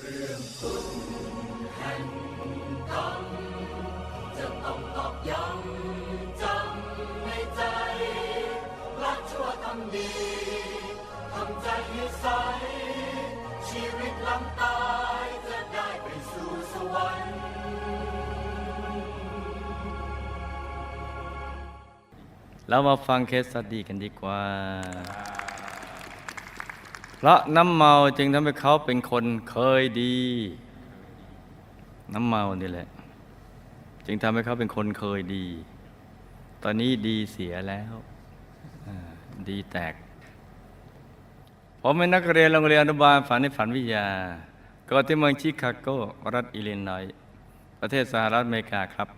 เรื่องต้นแห่งกรรมจะต้องตอกย้ำจำในใจรักชั่วทำดีทำใจให้ใส ชีวิตหลังตายจะได้ไปสู่สวรรค์เรามาฟังเคสสตดีกันดีกว่า เพราะน้ำเมาจึงทำให้เขาเป็นคนเคยดี น้ำเมานี่แหละ จึงทำให้เขาเป็นคนเคยดี ตอนนี้ดีเสียแล้วดีแตกผมเป็นนักเรียนโรงเรียนอนุบาลฝันในฝันวิทยากิดที่เมืองชิคาโก รัฐอิลลินอยประเทศสหรัฐอเมริกาครับ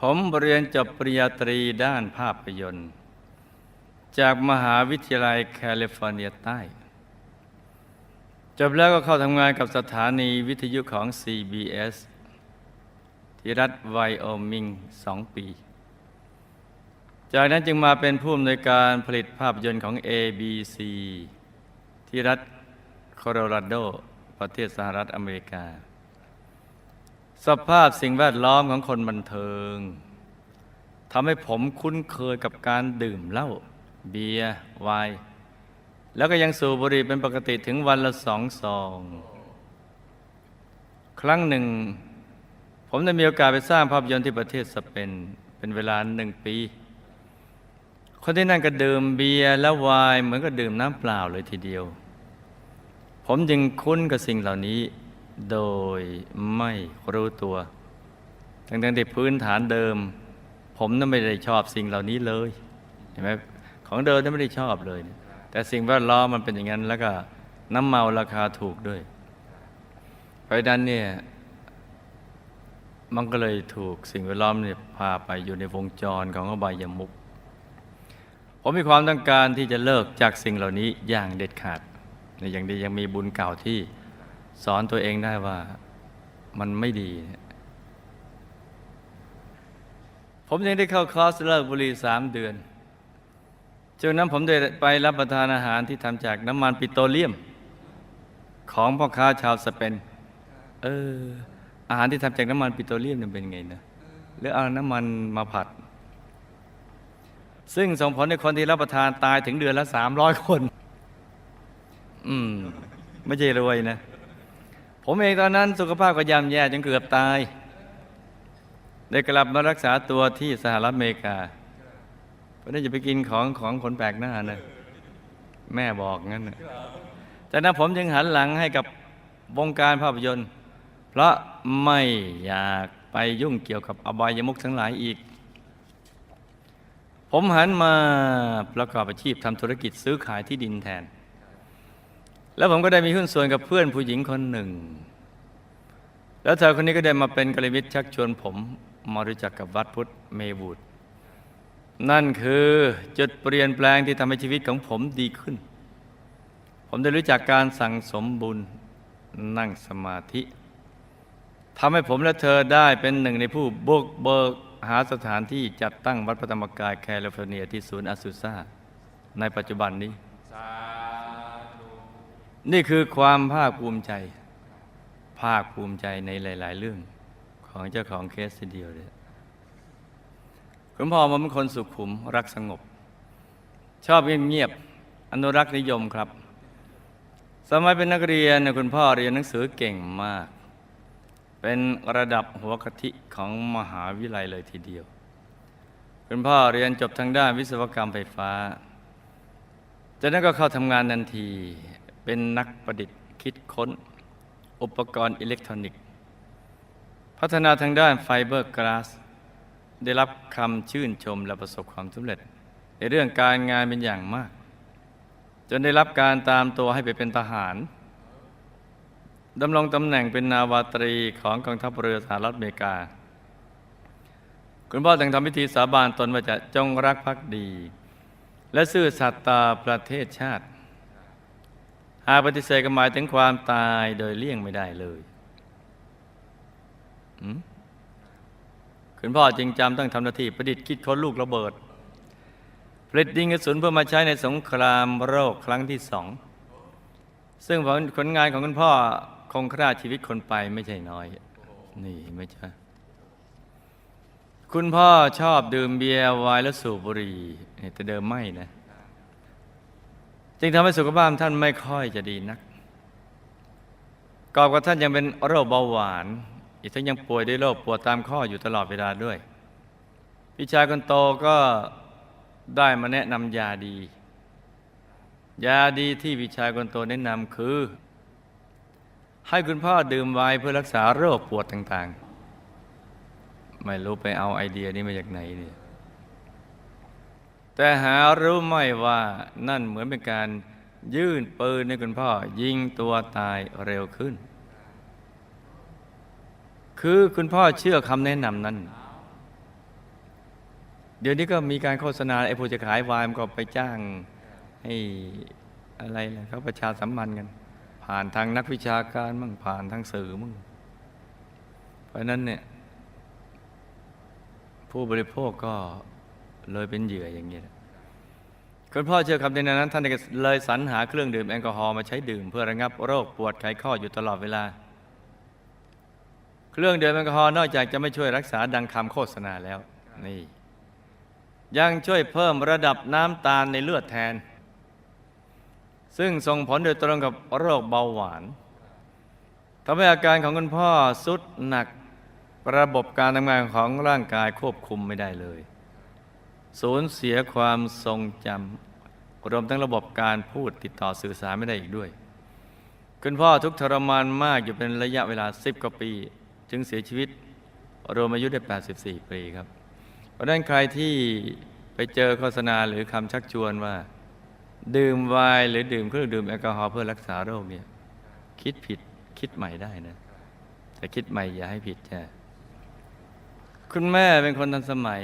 ผมเรียนจบปริญญาตรีด้านภาพยนตร์ จากมหาวิทยาลัยแคลิฟอร์เนียใต้ จบแล้วก็เข้าทำงานกับสถานีวิทยุของ CBS ที่รัฐไวโอมิงสองปี จากนั้นจึงมาเป็นผู้อำนวยการผลิตภาพยนตร์ของ ABC ที่รัฐโคโลราโด ประเทศสหรัฐอเมริกา สภาพสิ่งแวดล้อมของคนบันเทิงทำให้ผมคุ้นเคยกับการดื่มเหล้า เบียร์ไวน์แล้วก็ยังสูบบุหรี่เป็นปกติถึงวันละสองซอง ครั้งหนึ่ง ผมได้มีโอกาสไปสร้างภาพยนตร์ที่ประเทศสเปนเป็นเวลาหนึ่งปี คนที่นั่นก็ดื่มเบียร์และไวน์เหมือนกับดื่มน้ำเปล่าเลยทีเดียว ผมจึงคุ้นกับสิ่งเหล่านี้ โดยไม่รู้ตัวทั้งๆที่พื้นฐานเดิม ผมนั้นไม่ได้ชอบสิ่งเหล่านี้เลยเห็นไหม ของเดิมนั้นไม่ได้ชอบเลย แต่สิ่งแวดล้อมมันเป็นอย่างนั้น แล้วก็น้ำเมาราคาถูกด้วย เพราะนั้นเนี่ยมันก็เลยถูกสิ่งแวดล้อมเนี่ยพาไปอยู่ในวงจรของอบายมุกผมมีความต้องการที่จะเลิกจากสิ่งเหล่านี้อย่างเด็ดขาดในอย่างดียังมีบุญเก่าที่สอนตัวเองได้ว่ามันไม่ดี ผมยังได้เข้าคอร์สเลิกบุหรี่สามเดือน จากนั้นผมได้ไปรับประทานอาหารที่ทำจากน้ำมันปิโตรเลียม ของพ่อค้าชาวสเปน เออ อาหารที่ทำจากน้ำมันปิโตรเลียมเนี่ยเป็นไงนะหรือเอาน้ำมันมาผัด ซึ่งส่งผลให้คนที่รับประทานตายถึงเดือนละสามร้อยคน อืม ไม่ใช่รวยนะ ผมเองตอนนั้นสุขภาพก็ย่ำแย่จนเกือบตาย ได้กลับมารักษาตัวที่สหรัฐอเมริกา เพราะนั่นจะไปกินของของคนแปลกหน้านะแม่บอกงั้นนะจากนั้นผมจึงหันหลังให้กับวงการภาพยนตร์ เพราะไม่อยากไปยุ่งเกี่ยวกับอบายมุขทั้งหลายอีก ผมหันมาประกอบอาชีพทำธุรกิจซื้อขายที่ดินแทน แล้วผมก็ได้มีหุ้นส่วนกับเพื่อนผู้หญิงคนหนึ่ง แล้วเธอคนนี้ก็ได้มาเป็นกัลยาณมิตรชักชวนผมมารู้จักกับวัดพุทธเมวูด นั่นคือจุดเปลี่ยนแปลงที่ทำให้ชีวิตของผมดีขึ้น ผมได้รู้จักการสั่งสมบุญนั่งสมาธิทำให้ผมและเธอได้เป็นหนึ่งในผู้บุกเบิกหาสถานที่จัดตั้งวัดพระธรรมกายแคลิฟอร์เนียที่ศูนย์อาซูซาในปัจจุบันนี้ นี่คือความภาคภูมิใจ ภาคภูมิใจในหลาย ๆ เรื่องของเจ้าของเคสเดียวเลย คุณพ่อผมเป็นคนสุขุมรักสงบ ชอบเงียบๆอนุรักษ์นิยมครับ สมัยเป็นนักเรียนคุณพ่อเรียนหนังสือเก่งมาก เป็นระดับหัวกะทิของมหาวิทยาลัยเลยทีเดียว คุณพ่อเรียนจบทางด้านวิศวกรรมไฟฟ้าจากนั้นก็เข้าทำงานทันทีเป็นนักประดิษฐ์คิดค้น อุปกรณ์อิเล็กทรอนิกส์ พัฒนาทางด้านไฟเบอร์กลาส ได้รับคำชื่นชมและประสบความสำเร็จ ในเรื่องการงานเป็นอย่างมาก จนได้รับการตามตัวให้ไปเป็นทหารดำรงตำแหน่งเป็นนาวาตรีของกองทัพเรือสหรัฐอเมริกา คุณพ่อแต่งทำพิธีสาบานตนว่าจะจงรักภักดี และซื่อสัตย์ต่อประเทศชาติ หากปฏิเสธก็หมายถึงความตายโดยเลี่ยงไม่ได้เลย อืม คุณพ่อจริงจำต้องทำหน้าที่ประดิษฐ์คิดค้นลูกระเบิดผลิตยิงกระสุนเพื่อมาใช้ในสงครามโรคครั้งที่สองซึ่งผลงานของคุณพ่อคงฆ่าชีวิตคนไปไม่ใช่น้อย นี่ไม่ใช่คุณพ่อชอบดื่มเบียร์ไวน์และสูบบุหรี่นี่แต่เดิมไม่นะจึงทำให้สุขภาพท่านไม่ค่อยจะดีนักกอบกับท่านยังเป็นโรคเบาหวาน อีกทั้งยังป่วยด้วยโรคปวดตามข้ออยู่ตลอดเวลาด้วย พี่ชายคนโตก็ได้มาแนะนำยาดี ยาดีที่พี่ชายคนโตแนะนำคือ ให้คุณพ่อดื่มไวน์เพื่อรักษาโรคปวดต่างๆ ไม่รู้ไปเอาไอเดียนี้มาจากไหนเนี่ยแต่หารู้ไหม่ว่านั่นเหมือนเป็นการยื่นปืนให้คุณพ่อยิงตัวตายเร็วขึ้น คือคุณพ่อเชื่อคำแนะนำนั้น เดี๋ยวนี้ก็มีการโฆษณาไอ้ผู้จะขายวายมันก็ไปจ้างให้อะไรล่ะเขาประชาสัมพันธ์กัน ผ่านทางนักวิชาการมั่งผ่านทางสื่อมั่งเพราะนั้นเนี่ยผู้บริโภคก็เลยเป็นเหยื่ออย่างนี้คุณพ่อเชื่อคำแนะนำนั้น ท่านเลยสรรหาเครื่องดื่มแอลกอฮอล์มาใช้ดื่ม เพื่อระงับโรคปวดไขข้ออยู่ตลอดเวลา เครื่องดื่มแอลกอฮอล์นอกจากจะไม่ช่วยรักษาดังคำโฆษณาแล้วนี่ ยังช่วยเพิ่มระดับน้ำตาลในเลือดแทน ซึ่งส่งผลโดยตรงกับโรคเบาหวานทำให้อาการของคุณพ่อสุดหนักระบบการทำงานของร่างกายควบคุมไม่ได้เลย สูญเสียความทรงจำรวมทั้งระบบการพูดติดต่อสื่อสารไม่ได้อีกด้วย คุณพ่อทุกทรมานมากอยู่เป็นระยะเวลา10กว่าปี จึงเสียชีวิตรวมอายุได้ 84 ปีครับ เพราะนั้นใครที่ไปเจอโฆษณาหรือคำชักชวนว่า ดื่มไวน์หรือดื่มเครื่องดื่มแอลกอฮอล์เพื่อรักษาโรคเนี่ยคิดผิดคิดใหม่ได้นะแต่คิดใหม่อย่าให้ผิดจ้ะคุณแม่เป็นคนทันสมัย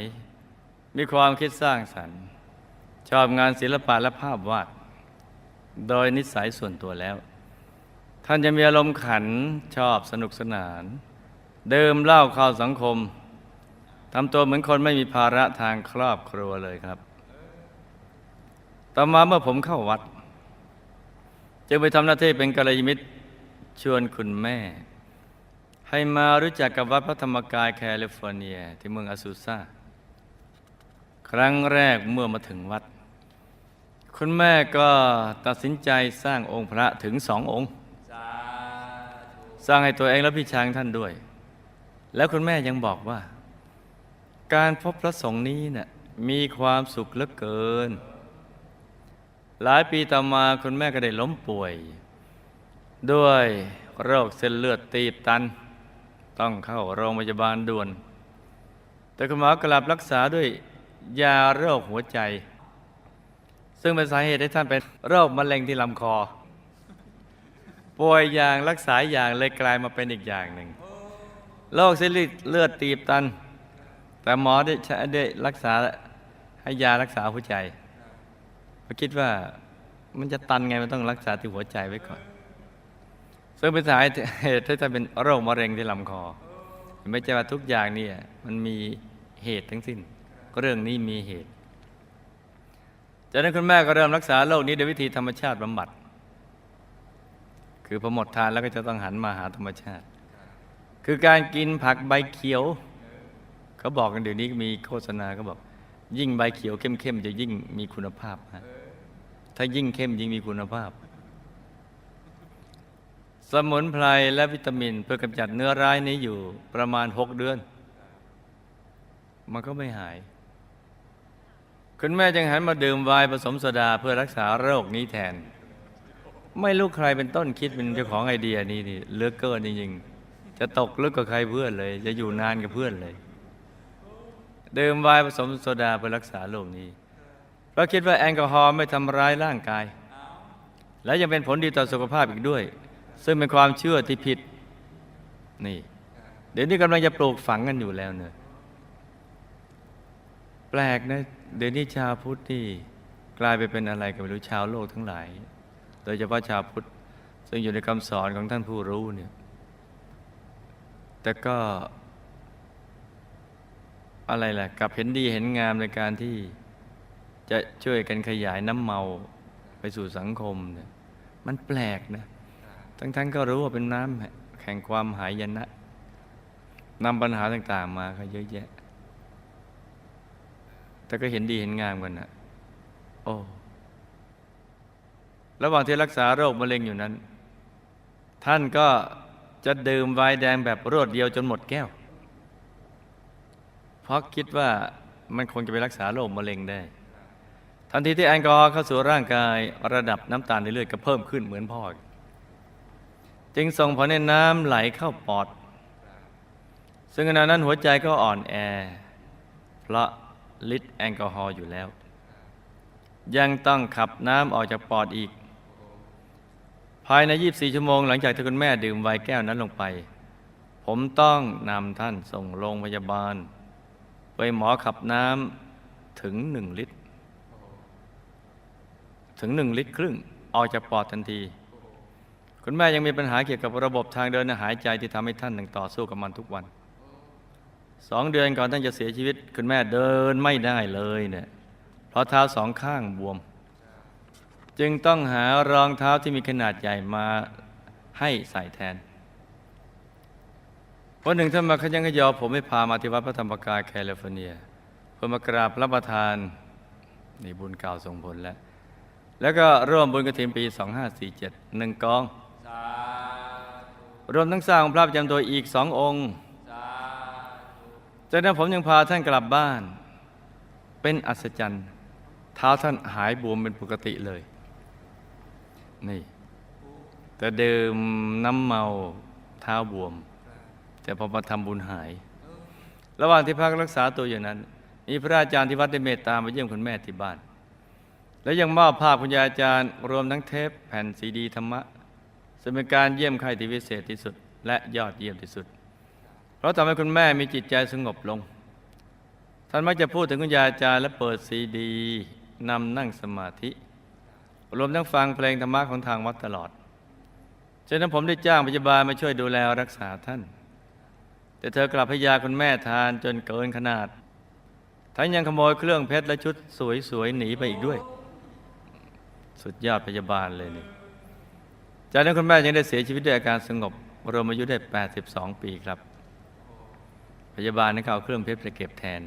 มีความคิดสร้างสรรค์ ชอบงานศิลปะและภาพวาด โดยนิสัยส่วนตัวแล้ว ท่านจะมีอารมณ์ขันชอบสนุกสนาน เดิมเล่าข้าวสังคมทำตัวเหมือนคนไม่มีภาระทางครอบครัวเลยครับ ต่อมาเมื่อผมเข้าวัดจึงไปทำหน้าที่เป็นกัลยาณมิตรชวนคุณแม่ ให้มารู้จักกับวัดพระธรรมกายแคลิฟอร์เนีย ที่เมืองอาซูซาครั้งแรกเมื่อมาถึงวัด คุณแม่ก็ตัดสินใจสร้างองค์พระถึงสององค์ สร้างให้ตัวเองและพี่ช้างท่านด้วย แล้วคุณแม่ยังบอกว่า การพบพระสงฆ์นี้น่ะมีความสุขเหลือเกิน หลายปีต่อมาคุณแม่ก็ได้ล้มป่วย ด้วยโรคเส้นเลือดตีบตัน ต้องเข้าโรงพยาบาลด่วน แต่คุณหมอกลับรักษาด้วยยาโรคหัวใจ ซึ่งเป็นสาเหตุให้ท่านเป็นโรคมะเร็งที่ลำคอ ป่วยอย่างรักษาอย่างเลยกลายมาเป็นอีกอย่างหนึ่ง โรคเส้นเลือดตีบตัน แต่หมอได้ใช้ได้รักษาให้ยารักษาหัวใจเพราคิดว่ามันจะตันไงมันต้องรักษาที่หัวใจไว้ก่อน ซึ่งเป็นสาเหตุให้ท่านเป็นโรคมะเร็งที่ลำคอ ไม่ใช่ว่าทุกอย่างนี่มันมีเหตุทั้งสิ้น เรื่องนี้มีเหตุ จากนั้นคุณแม่ก็เริ่มรักษาโรคนี้ด้วยวิธีธรรมชาติบำบัด คือพอหมดทานแล้วก็จะต้องหันมาหาธรรมชาติ คือการกินผักใบเขียว เขาบอกกันเดี๋ยวนี้มีโฆษณาเขาบอก ยิ่งใบเขียวเข้มๆจะยิ่งมีคุณภาพฮะถ้ายิ่งเข้มยิ่งมีคุณภาพ สมุนไพรและวิตามิน เพื่อกำจัดเนื้อร้ายนี้อยู่ประมาณหกเดือน มันก็ไม่หาย คุณแม่จึงหันมาดื่มไวน์ผสมโซดาเพื่อรักษาโรคนี้แทน ไม่รู้ใครเป็นต้นคิดเป็นเจ้าของไอเดียนี้นี่เลือกเกินจริงๆ จะตกลึกกับใครเพื่อนเลย จะอยู่นานกับเพื่อนเลยดื่มไวน์ผสมโซดาเพื่อรักษาโรคนี้เพราะคิดว่าแอลกอฮอล์ไม่ทำร้ายร่างกาย และยังเป็นผลดีต่อสุขภาพอีกด้วย ซึ่งเป็นความเชื่อที่ผิดนี่ เดี๋ยวนี้กำลังจะปลูกฝังกันอยู่แล้วเนอะแปลกนะเดี๋ยวนี้ชาวพุทธที่กลายไปเป็นอะไรกันไม่รู้ชาวโลกทั้งหลาย โดยเฉพาะชาวพุทธซึ่งอยู่ในคำสอนของท่านผู้รู้เนี่ย แต่ก็ อะไรล่ะกลับเห็นดีเห็นงามในการที่จะช่วยกันขยายน้ำเมาไปสู่สังคมเนี่ยมันแปลกนะทั้งๆก็รู้ว่าเป็นน้ำแข่งความหายนะนำปัญหาต่าง ๆ มาก็เยอะแยะ แต่ก็เห็นดีเห็นงามกันนะโอ้ระหว่างที่รักษาโรคมะเร็งอยู่นั้น ท่านก็ จะดื่มไวน์แดงแบบรวดเดียวจนหมดแก้ว เพราะคิดว่ามันคงจะไปรักษาโรคมะเร็งได้ ทันทีที่แอลกอฮอล์เข้าสู่ร่างกายระดับน้ำตาลในเลือดก็เพิ่มขึ้นเหมือนพ่อ จึงส่งผลให้น้ำไหลเข้าปอด ซึ่งขณะนั้นหัวใจก็อ่อนแอ เพราะฤทธิ์แอลกอฮอล์อยู่แล้ว ยังต้องขับน้ำออกจากปอดอีกายใน 24 ชั่วโมงหลังจากที่คุณแม่ดื่มไวน์แก้วนั้นลงไป ผมต้องนำท่านส่งโรงพยาบาล ไปหมอขับน้ำถึงหนึ่งลิตร ถึงหนึ่งลิตรครึ่งออกจากปอดทันที คุณแม่ยังมีปัญหาเกี่ยวกับระบบทางเดินหายใจที่ทำให้ท่านต้องต่อสู้กับมันทุกวันสองเดือนก่อนท่านจะเสียชีวิต คุณแม่เดินไม่ได้เลยเนี่ยเพราะเท้าสองข้างบวม จึงต้องหารองเท้าที่มีขนาดใหญ่มาให้ใส่แทนวันหนึ่งท่านมาขยันขยอผมให้พามาที่วัดพระธรรมกายแคลิฟอร์เนีย เพื่อมากราบรับประทานนี่บุญเก่าส่งผลแล้ว แล้วก็ร่วมบุญกระถินปี 2547หนึ่งกอง รวมทั้งสร้างพระประจำตัวอีกสององค์จากนั้นผมยังพาท่านกลับบ้าน เป็นอัศจรรย์เท้าท่านหายบวมเป็นปกติเลย นี่ แต่เดิมน้ำเมาเท้าบวม แต่พอมาทำบุญหาย ระหว่างที่พักรักษาตัวอย่างนั้น มีพระอาจารย์ที่วัดได้เมตตามาเยี่ยมคุณแม่ที่บ้าน และยังมอบภาพคุณยายอาจารย์ รวมทั้งเทปแผ่นซีดีธรรมะซึ่งเป็นการเยี่ยมไข้ที่พิเศษที่สุด และยอดเยี่ยมที่สุด เพราะทำให้คุณแม่มีจิตใจสงบลง ท่านมักจะพูดถึงคุณยายอาจารย์และเปิดซีดีนำนั่งสมาธิ รวมทั้งฟังเพลงธรรมะของทางวัดตลอดฉะนั้นผมได้จ้างพยาบาลมาช่วยดูแลรักษาท่าน แต่เธอกลับให้ยาคุณแม่ทานจนเกินขนาด ทั้งยังขโมยเครื่องเพชรและชุดสวยๆหนีไปอีกด้วย สุดยอดพยาบาลเลยนี่จากนั้นคุณแม่ยังได้เสียชีวิตด้วยอาการสงบรวมอายุได้ 82 ปีครับ พยาบาลนั้นเขาเอาเครื่องเพชรไปเก็บแทน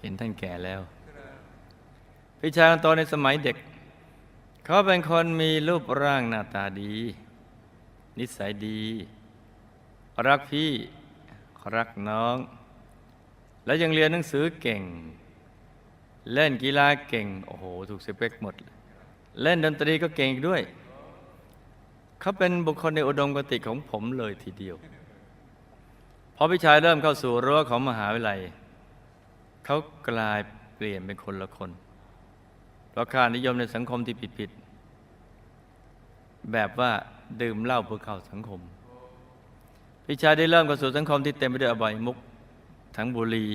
เห็นท่านแก่แล้ว พี่ชายคนโตในสมัยเด็ก เขาเป็นคนมีรูปร่างหน้าตาดี นิสัยดี รักพี่ รักน้อง และยังเรียนหนังสือเก่ง เล่นกีฬาเก่ง โอ้โห ถูกสเปคหมด เล่นดนตรีก็เก่งด้วย เขาเป็นบุคคลในอุดมคติของผมเลยทีเดียว พอพี่ชายเริ่มเข้าสู่รั้วของมหาวิทยาลัย เขากลายเปลี่ยนเป็นคนละคน ราะค่านิยมในสังคมที่ผิดๆแบบว่าดื่มเหล้าเพื่อเข้าสังคม พี่ชายได้เริ่มเข้าสู่สังคมที่เต็มไปด้วยอบายมุก ทั้งบุหรี่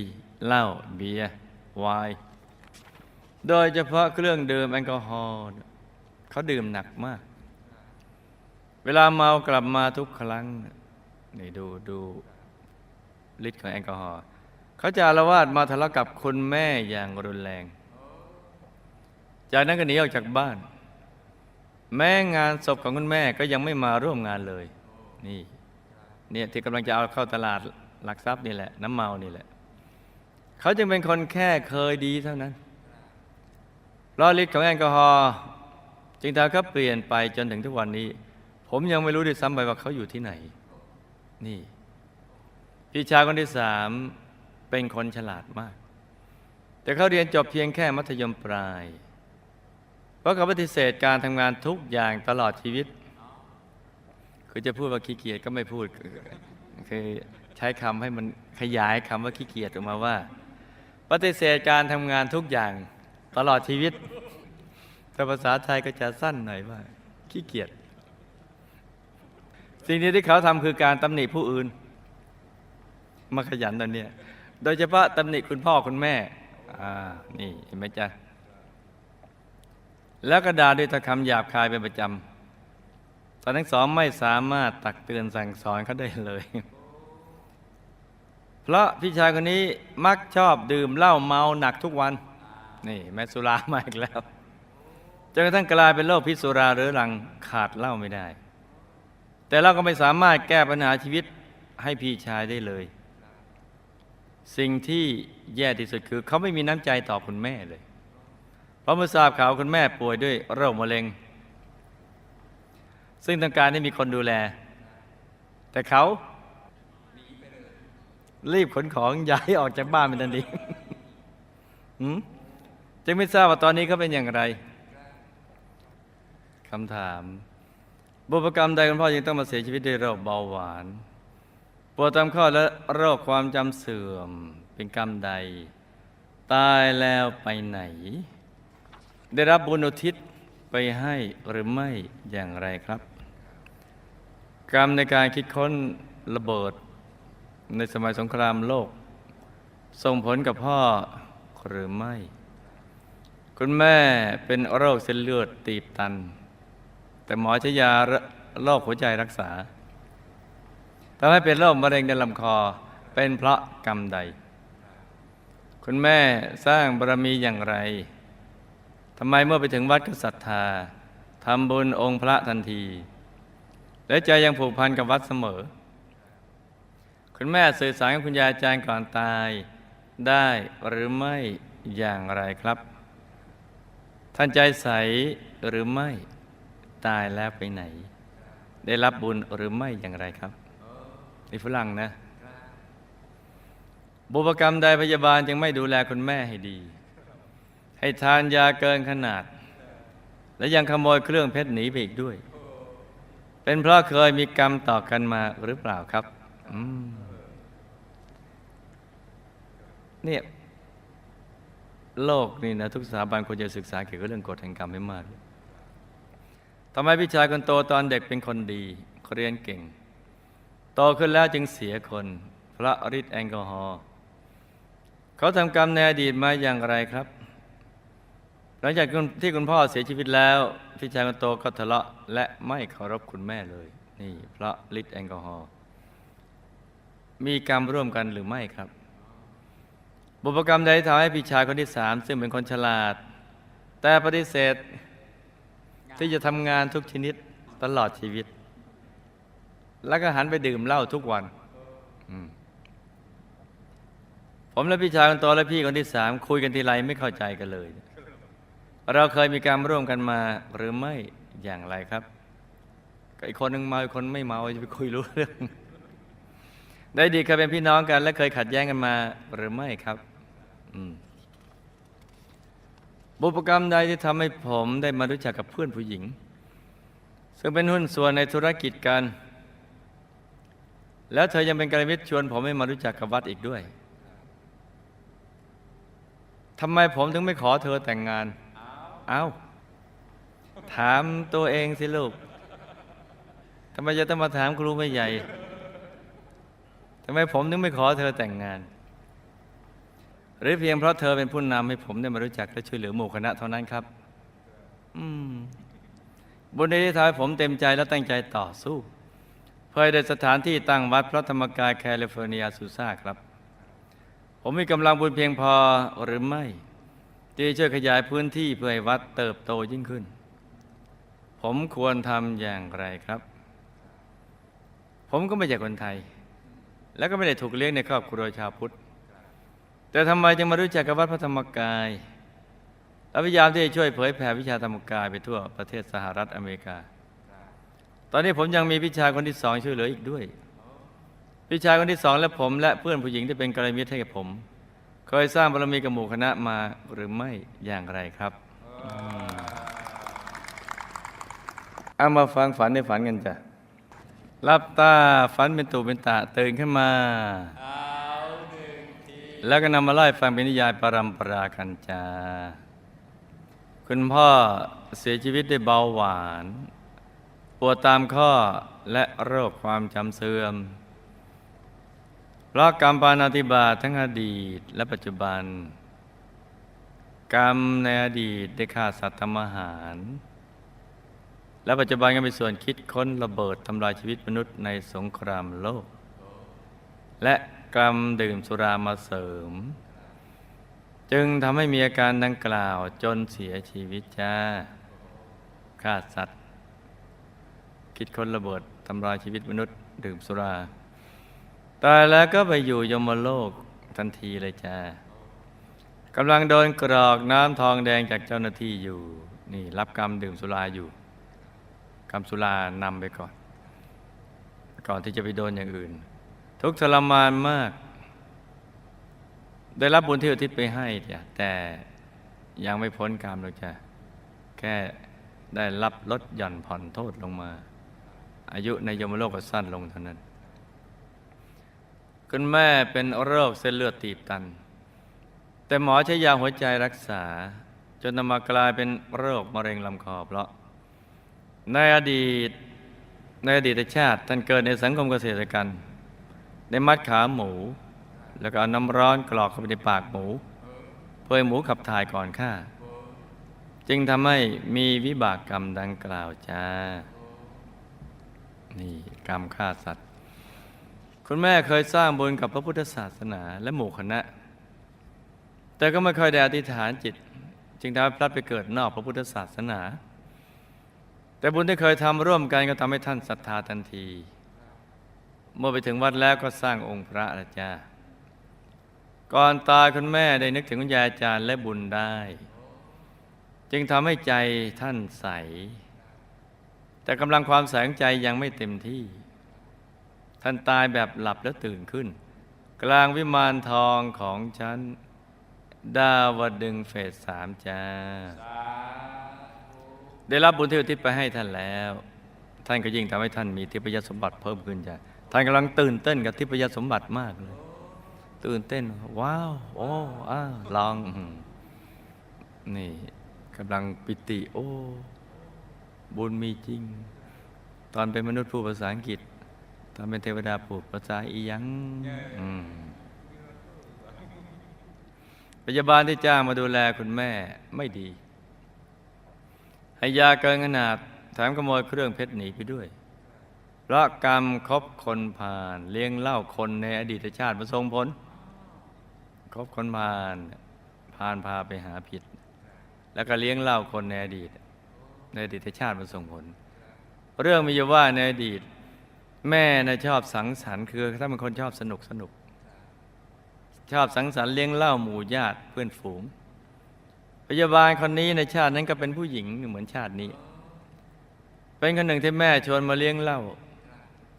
เหล้าเบียร์ไวน์โดยเฉพาะเครื่องดื่มแอลกอฮอล์เนี่ยเขาดื่มหนักมาก เวลาเมากลับมาทุกครั้งนี่ดูดูฤทธิ์ของแอลกอฮอล์เขาจะอารวาสมาทะเลาะกับคุณแม่อย่างรุนแรง จากนั้นก็หนีออกจากบ้าน แม้งานศพของคุณแม่ก็ยังไม่มาร่วมงานเลย นี่เนี่ยที่กำลังจะเอาเข้าตลาดหลักทรัพย์นี่แหละ น้ำเมานี่แหละ เขาจึงเป็นคนแค่เคยดีเท่านั้นราะฤทธิ์ของแอลกอฮอล์จึงทำให้เขาเปลี่ยนไปจนถึงทุกวันนี้ ผมยังไม่รู้ด้วยซ้ำไปว่าเขาอยู่ที่ไหน นี่ พี่ชายคนที่สามเป็นคนฉลาดมาก แต่เขาเรียนจบเพียงแค่มัธยมปลาย เพราะเขาปฏิเสธการทำงานทุกอย่างตลอดชีวิต คือจะพูดว่าขี้เกียจก็ไม่พูด คือใช้คำให้มันขยายคำว่าขี้เกียจออกมาว่า ปฏิเสธการทำงานทุกอย่างตลอดชีวิตแต่ภาษาไทยก็จะสั้นหน่อยว่า ขี้เกียจสิ่งที่ที่เขาทำคือการตำหนิผู้อื่นมาขยันตอนนี้โดยเฉพาะตำหนิคุณพ่อคุณแม่ อ่า นี่เห็นไหมจ๊ะ แล้วก็ด่าด้วยถ้อยคำหยาบคายเป็นประจำตอนทั้งสองไม่สามารถตักเตือนสั่งสอนเขาได้เลย เพราะพี่ชายคนนี้มักชอบดื่มเหล้าเมาหนักทุกวัน นี่แม่สุรามาอีกแล้วจนกระทั่งกลายเป็นโรคพิษสุราเรื้อรังขาดเหล้าไม่ได้ แต่เราก็ไม่สามารถแก้ปัญหาชีวิตให้พี่ชายได้เลย สิ่งที่แย่ที่สุดคือ เขาไม่มีน้ำใจต่อคุณแม่เลย พราะเมื่อทราบข่าวคุณแม่ป่วยด้วยโรคมะเร็ง ซึ่งต้องการให้มีคนดูแล แต่เขารีบขนของย้ายออกจากบ้านเป็นทันทีจึงไม่ทราบว่าตอนนี้เขาเป็นอย่างไรคำถาม บุพกรรมใดคุณพ่อยังต้องมาเสียชีวิตด้วยโรคเบาหวานปวดตามข้อและโรคความจำเสื่อมเป็นกรรมใด ตายแล้วไปไหน ได้รับบุญอุทิศไปให้หรือไม่อย่างไรครับ กรรมในการคิดค้นระเบิด ในสมัยสงครามโลก ส่งผลกับพ่อหรือไม่ คุณแม่เป็นโรคเส้นเลือดตีบตัน แต่หมอใช้ยาโรคหัวใจรักษาทำให้เป็นโรคมะเร็งในลำคอเป็นเพราะกรรมใด คุณแม่สร้างบารมีอย่างไร ทำไมเมื่อไปถึงวัดก็ศรัทธาทำบุญองค์พระทันที และใจยังผูกพันกับวัดเสมอ คุณแม่สื่อสารกับคุณยายอาจารย์ก่อนตาย ได้หรือไม่อย่างไรครับ ท่านใจใสหรือไม่ตายแล้วไปไหน ได้รับบุญหรือไม่อย่างไรครับนี่ฝรั่งนะบุพกรรมใดพยาบาลจึงไม่ดูแลคุณแม่ให้ดี ให้ทานยาเกินขนาด และยังขโมยเครื่องเพชรหนีไปอีกด้วย เป็นเพราะเคยมีกรรมต่อกันมาหรือเปล่าครับเนี่ยโลกนี่นะทุกสถาบันควรจะศึกษาเกี่ยวกับเรื่องกฎแห่งกรรมให้มากทำไมพี่ชายคนโตตอนเด็กเป็นคนดีเรียนเก่ง โตขึ้นแล้วจึงเสียคนเพราะฤทธิ์แอลกอฮอล์เขาทำกรรมในอดีตมาอย่างไรครับ หลังจากที่คุณพ่อเสียชีวิตแล้วพี่ชายคนโตก็ทะเลาะและไม่เคารพคุณแม่เลย นี่เพราะฤทธิ์แอลกอฮอล์มีกรรมร่วมกันหรือไม่ครับ บุพกรรมใดทำให้พี่ชายคนที่สามซึ่งเป็นคนฉลาด แต่ปฏิเสธ ที่จะทำงานทุกชนิดตลอดชีวิต แล้วก็หันไปดื่มเหล้าทุกวันผมและพี่ชายคนโตและพี่คนที่สามคุยกันทีไรไม่เข้าใจกันเลย เราเคยมีการร่วมกันมาหรือไม่อย่างไรครับก็อีกคนหนึ่งเมาอีกคนไม่เมาจะไปคุยรู้เรื่อง ได้ดีเคยเป็นพี่น้องกัน และเคยขัดแย้งกันมาหรือไม่ครับ บุพกรรมใดที่ทำให้ผมได้มารู้จักกับเพื่อนผู้หญิง ซึ่งเป็นหุ้นส่วนในธุรกิจกัน แล้วเธอยังเป็นกระมิตรชวนผมให้มารู้จักกับวัดอีกด้วยทำไมผมถึงไม่ขอเธอแต่งงาน เอาถามตัวเองสิลูกทำไมจะต้องมาถามครูไม่ใหญ่ทำไมผมถึงไม่ขอเธอแต่งงาน หรือเพียงเพราะเธอเป็นผู้นำให้ผมได้มารู้จักและช่วยเหลือหมู่คณะเท่านั้นครับ อืมบุญในที่ทำให้ผมเต็มใจและตั้งใจต่อสู้ เพื่อได้สถานที่ตั้งวัดพระธรรมกายแคลิฟอร์เนียซูซ่าครับ ผมมีกำลังบุญเพียงพอหรือไม่ จะช่วยขยายพื้นที่เพื่อให้วัดเติบโตยิ่งขึ้น ผมควรทำอย่างไรครับ ผมก็ไม่ใช่คนไทย และก็ไม่ได้ถูกเลี้ยงในครอบครัวชาวพุทธ แต่ทำไมจึงมารู้จักกับวัดพระธรรมกายและพยายามที่จะช่วยเผยแผ่วิชาธรรมกายไปทั่วประเทศสหรัฐอเมริกา ตอนนี้ผมยังมีพี่ชาคนที่สองช่วยเหลืออีกด้วยพี่ชาคนที่สองและผมและเพื่อนผู้หญิงที่เป็นกัลยาณมิตรให้กับผม เคยสร้างบารมีกับหมู่คณะมาหรือไม่อย่างไรครับเอามาฟังฝันในฝันกันจ้ะรับตาฝันเป็นตูเป็นตาตื่นขึ้นมา แล้วก็นำมาไล่ฟังเป็นนิยายปรัมปรากันจาคุณพ่อเสียชีวิตด้วยเบาหวาน ปวดตามข้อและโรคความจำเสื่อม เพราะกรรมปานาติบาตทั้งอดีตและปัจจุบัน กรรมในอดีตได้ฆ่าสัตว์ทำอาหาร และปัจจุบันก็มีส่วนคิดค้นระเบิดทำลายชีวิตมนุษย์ในสงครามโลก และกรรมดื่มสุรามาเสริม จึงทำให้มีอาการดังกล่าวจนเสียชีวิตจ้าฆ่าสัตว์ คิดค้นระเบิดทำลายชีวิตมนุษย์ดื่มสุรา ตายแล้วก็ไปอยู่ยมโลกทันทีเลยจ้ากำลังโดนกรอกน้ำทองแดงจากเจ้าหน้าที่อยู่ นี่รับกรรมดื่มสุราอยู่กรรมสุรานำไปก่อน ก่อนที่จะไปโดนอย่างอื่น ทุกทรมานมาก ได้รับบุญที่อุทิศไปให้จ้ะแต่ยังไม่พ้นกรรมหรอกจ้ะแค่ได้รับลดหย่อนผ่อนโทษลงมา อายุในยมโลกก็สั้นลงเท่านั้น คุณแม่เป็นโรคเส้นเลือดตีบตัน แต่หมอใช้ยาหัวใจรักษา จนนำมากลายเป็นโรคมะเร็งลำคอเพราะ ในอดีตในอดีตชาติ ท่านเกิดในสังคมเกษตรกรรมได้มัดขาหมู แล้วก็เอาน้ำร้อนกรอกเข้าไปในปากหมู เพื่อให้หมูขับถ่ายก่อนฆ่า จึงทำให้มีวิบากกรรมดังกล่าวจ้า นี่กรรมฆ่าสัตว์ คุณแม่เคยสร้างบุญกับพระพุทธศาสนาและหมู่คณะ แต่ก็ไม่ค่อยได้อธิษฐานจิต จึงทำให้พลัดไปเกิดนอกพระพุทธศาสนา แต่บุญที่เคยทำร่วมกันก็ทำให้ท่านศรัทธาทันที เมื่อไปถึงวัดแล้วก็สร้างองค์พระละจ้าก่อนตายคุณแม่ได้นึกถึงคุณยายอาจารย์และบุญได้ จึงทำให้ใจท่านใส แต่กำลังความแสงใจยังไม่เต็มที่ ท่านตายแบบหลับแล้วตื่นขึ้น กลางวิมานทองของฉัน ดาวดึงเฟสสามจ้า ได้รับบุญที่อุทิศไปให้ท่านแล้ว ท่านก็ยิ่งทำให้ท่านมีทิพยสมบัติเพิ่มขึ้นจ้ะท่านกำลังตื่นเต้นกับทิพยสมบัติมากเลย ตื่นเต้น ว้าวโอ้อ้าลอง นี่กำลังปิติ โอ้ บุญมีจริง ตอนเป็นมนุษย์พูดภาษาอังกฤษ ตอนเป็นเทวดาพูดภาษาอีหยังอืมพยาบาลที่จ้างมาดูแลคุณแม่ไม่ดี ให้ยาเกินขนาดแถมขโมยเครื่องเพชรหนีไปด้วยเพราะกรรมคบคนผ่านเลี้ยงเหล่าคนในอดีตชาติมาส่งผลคบคนผ่านผ่านพาไปหาผิด แล้วก็เลี้ยงเหล่าคนในอดีต ในอดีตชาติมาส่งผล เรื่องมีอยู่ว่าในอดีต แม่นะชอบสังสรรค์คือถ้าเป็นคนชอบสนุกสนุก ชอบสังสรรค์เลี้ยงเหล้าหมู่ญาติเพื่อนฝูง พยาบาลคนนี้ในชาตินั้นก็เป็นผู้หญิงเหมือนชาตินี้ เป็นคนหนึ่งที่แม่ชวนมาเลี้ยงเหล้า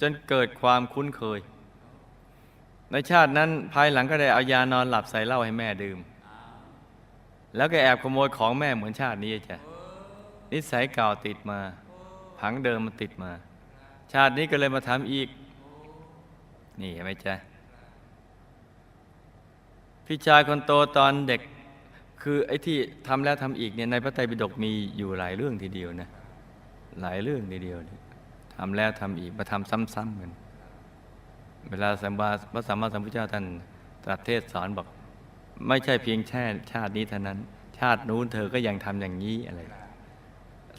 จนเกิดความคุ้นเคย ในชาตินั้นภายหลังก็ได้เอายานอนหลับใส่เหล้าให้แม่ดื่ม แล้วก็แอบขโมยของแม่เหมือนชาตินี้จ้ะนิสัยเก่าติดมาผังเดิมมันติดมา ชาตินี้ก็เลยมาทำอีก นี่เห็นไหมจ๊ะ พี่ชายคนโตตอนเด็ก คือไอ้ที่ทำแล้วทำอีกเนี่ยในพระไตรปิฎกมีอยู่หลายเรื่องทีเดียวนะ หลายเรื่องทีเดียวทำแล้วทำอีกมาทำซ้ำๆกัน เวลาสัมบาพระสัมมาสัมพุทธเจ้าท่านตรัสเทศสอนบอก ไม่ใช่เพียงแค่ชาตินี้เท่านั้น ชาตินู้นเธอก็ยังทำอย่างนี้อะไร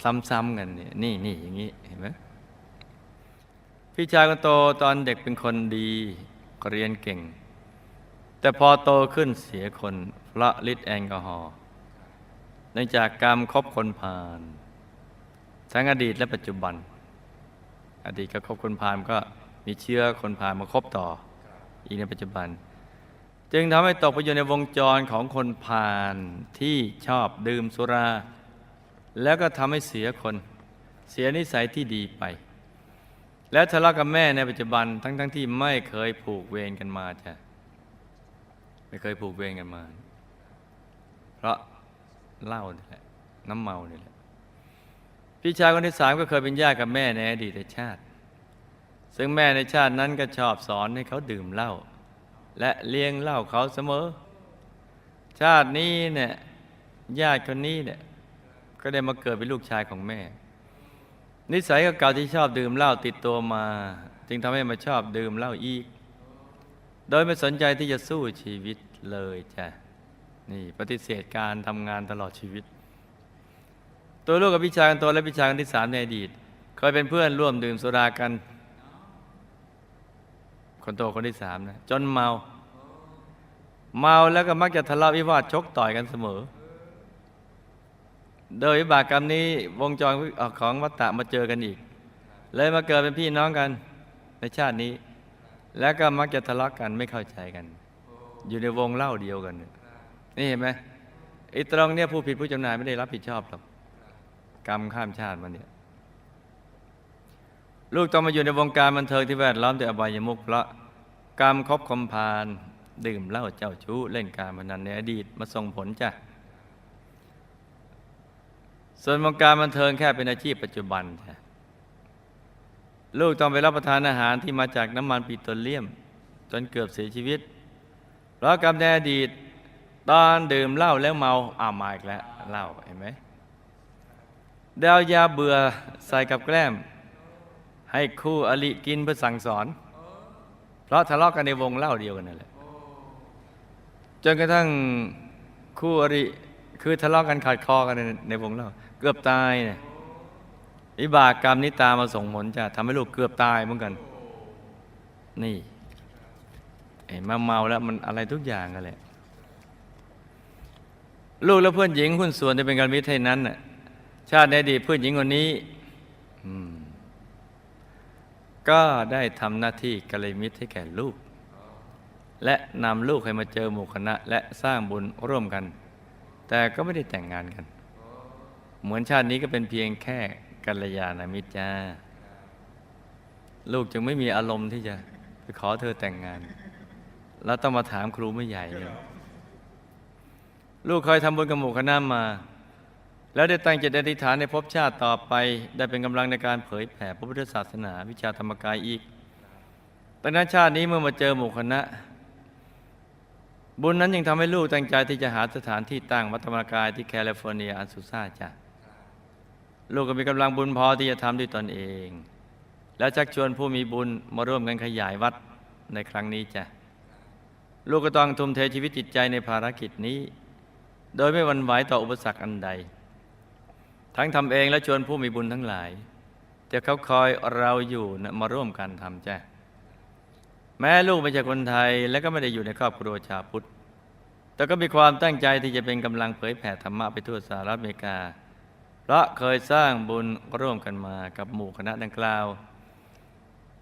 ซ้ำๆกันเนี่ยนี่นี่อย่างนี้เห็นไหม พี่ชายคนโตตอนเด็กเป็นคนดีเรียนเก่ง แต่พอโตขึ้นเสียคนเพราะฤทธิ์แอลกอฮอล์เนื่องจากกรรมคบคนพาลทั้งอดีตและปัจจุบัน อดีตก็คบคนพาลก็มีเชื้อคนพาลมาคบต่อ อีกในปัจจุบัน จึงทำให้ตกไปอยู่ในวงจรของคนพาลที่ชอบดื่มสุรา แล้วก็ทำให้เสียคน เสียนิสัยที่ดีไป แล้วทะเลาะกับแม่ในปัจจุบันทั้งๆทที่ไม่เคยผูกเวรกันมาจ้ะไม่เคยผูกเวรกันมา เพราะเหล้านี่แหละน้ำเมานี่แหละพี่ชายคนที่สามก็เคยเป็นญาติกับแม่ในอดีตชาติ ซึ่งแม่ในชาตินั้นก็ชอบสอนให้เขาดื่มเหล้าและเลี้ยงเหล้าเขาเสมอ ชาตินี้เนี่ยญาติคนนี้เนี่ยก็ได้มาเกิดเป็นลูกชายของแม่ นิสัยเก่าที่ชอบดื่มเหล้าติดตัวมา จึงทำให้มาชอบดื่มเหล้าอีก โดยไม่สนใจที่จะสู้ชีวิตเลยจ้ะนี่ปฏิเสธการทำงานตลอดชีวิต ตัวลูกกับพี่ชายคนโตและพี่ชายคนที่สามในอดีตเคยเป็นเพื่อนร่วมดื่มโซดากัน คนโตคนที่สามนะจนเมา เมาแล้วก็มักจะทะเลาะวิวาทชกต่อยกันเสมอ โดยวิบากกรรมนี้วงจรของวัฏฏะมาเจอกันอีก เลยมาเกิดเป็นพี่น้องกันในชาตินี้ แล้วก็มักจะทะเลาะกันไม่เข้าใจกัน อยู่ในวงเล่าเดียวกัน นี่เห็นไหมไอ้ตรงเนี่ยผู้ผิดผู้จำหน่ายไม่ได้รับผิดชอบหรอกกรรมข้ามชาติมันเนี่ยลูกต้องมาอยู่ในวงการบันเทิงที่แวดล้อมด้วยอบายมุขเพราะกรรมครบคมพาน ดื่มเหล้าเจ้าชู้เล่นการพนันในอดีตมาส่งผลจ้ะ ส่วนวงการบันเทิงแค่เป็นอาชีพปัจจุบันลูกต้องไปรับประทานอาหารที่มาจากน้ำมันปิโตรเลียม จนเกือบเสียชีวิต เพราะกรรมในอดีตตอนดื่มเหล้าแล้วเมาอ้าวมาอีกแล้วเหล้าเห็นไหมเดาวยาเบื่อใส่กับแกล้ม ให้คู่อริกินเพื่อสั่งสอน เพราะทะเลาะกันในวงเล่าเดียวกันนั่นแหละจนกระทั่งคู่อริคือทะเลาะกันขาดคอกันในในวงเล่า เกือบตายเนี่ยวิบากกรรมนี้ตามมาส่งผลจะทำให้ลูกเกือบตายเหมือนกัน นี่ไอ้มาเมาแล้วมันอะไรทุกอย่างกันแหละลูกและเพื่อนหญิงหุ้นส่วนจะเป็นการมิตรให้นั้นน่ะชาติในอดีตเพื่อนหญิงคนนี้อืมก็ได้ทำหน้าที่กัลยาณมิตรให้แก่ลูก และนำลูกให้มาเจอหมู่คณะ และสร้างบุญร่วมกัน แต่ก็ไม่ได้แต่งงานกัน เหมือนชาตินี้ก็เป็นเพียงแค่กัลยาณมิตรจ้า ลูกจึงไม่มีอารมณ์ที่จะไปขอเธอแต่งงาน แล้วต้องมาถามครูไม่ใหญ่เลยลูกเคยทำบุญกับหมู่คณะมา แล้วได้ตั้งจิตอธิษฐานในภพชาติต่อไป ได้เป็นกำลังในการเผยแผ่พระพุทธศาสนา วิชาธรรมกายอีกดังนั้นชาตินี้เมื่อมาเจอหมู่คณะ บุญนั้นยังทำให้ลูกตั้งใจที่จะหาสถานที่ตั้งวัดธรรมกายที่แคลิฟอร์เนียอันสุซ่าจ้ะ ลูกก็มีกำลังบุญพอที่จะทำด้วยตนเอง แล้วชักชวนผู้มีบุญมาร่วมกันขยายวัดในครั้งนี้จ้ะลูกก็ต้องทุ่มเทชีวิตจิตใจในภารกิจนี้ โดยไม่หวั่นไหวต่ออุปสรรคอันใด ทั้งทำเองและชวนผู้มีบุญทั้งหลายจะเขาคอยเราอยู่นะมาร่วมกันทำจ้ะแม้ลูกไม่ใช่คนไทย และก็ไม่ได้อยู่ในครอบครัวชาวพุทธ แต่ก็มีความตั้งใจที่จะเป็นกำลังเผยแผ่ธรรมะไปทั่วสหรัฐอเมริกา เพราะเคยสร้างบุญร่วมกันมากับหมู่คณะดังกล่าว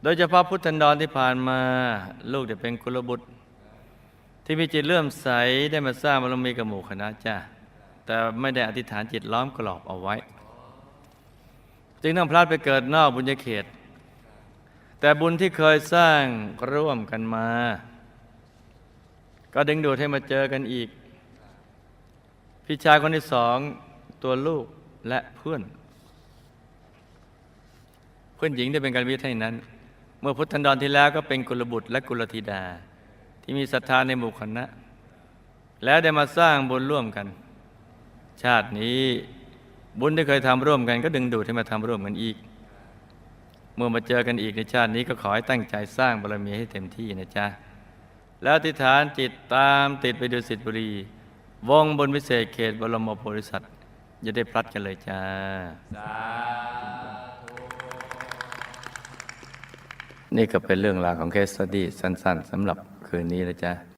โดยเฉพาะพุทธันดรที่ผ่านมาลูกจะเป็นกุลบุตร ที่มีจิตเลื่อมใสได้มาสร้างบารมีกับหมู่คณะจ้าแต่ไม่ได้อธิษฐานจิตล้อมกรอบเอาไว้ จึงต้องพลาดไปเกิดนอกบุญญาเขต แต่บุญที่เคยสร้างร่วมกันมา ก็ดึงดูดให้มาเจอกันอีก พี่ชายคนที่สองตัวลูก และเพื่อน เพื่อนหญิงได้เป็นการวิทย์ให้นั้น เมื่อพุทธันดรที่แล้วก็เป็นกุลบุตรและกุลธิดา ที่มีศรัทธาในหมู่คณะ แล้วได้มาสร้างบุญร่วมกัน ชาตินี้บุญที่เคยทำร่วมกัน ก็ดึงดูดให้มาทำร่วมกันอีก เมื่อมาเจอกันอีกในชาตินี้ก็ขอให้ตั้งใจสร้างบารมีให้เต็มที่นะจ๊ะแล้วอธิฐานจิตตามติดไปดูสิทธิบุรี วงบนวิเศษเขตบรมโพธิสัตว์ จะได้พลัดกันเลยจ้า นี่ก็เป็นเรื่องราวของเคสตี้สั้น ๆสำหรับคืนนี้นะจ๊ะ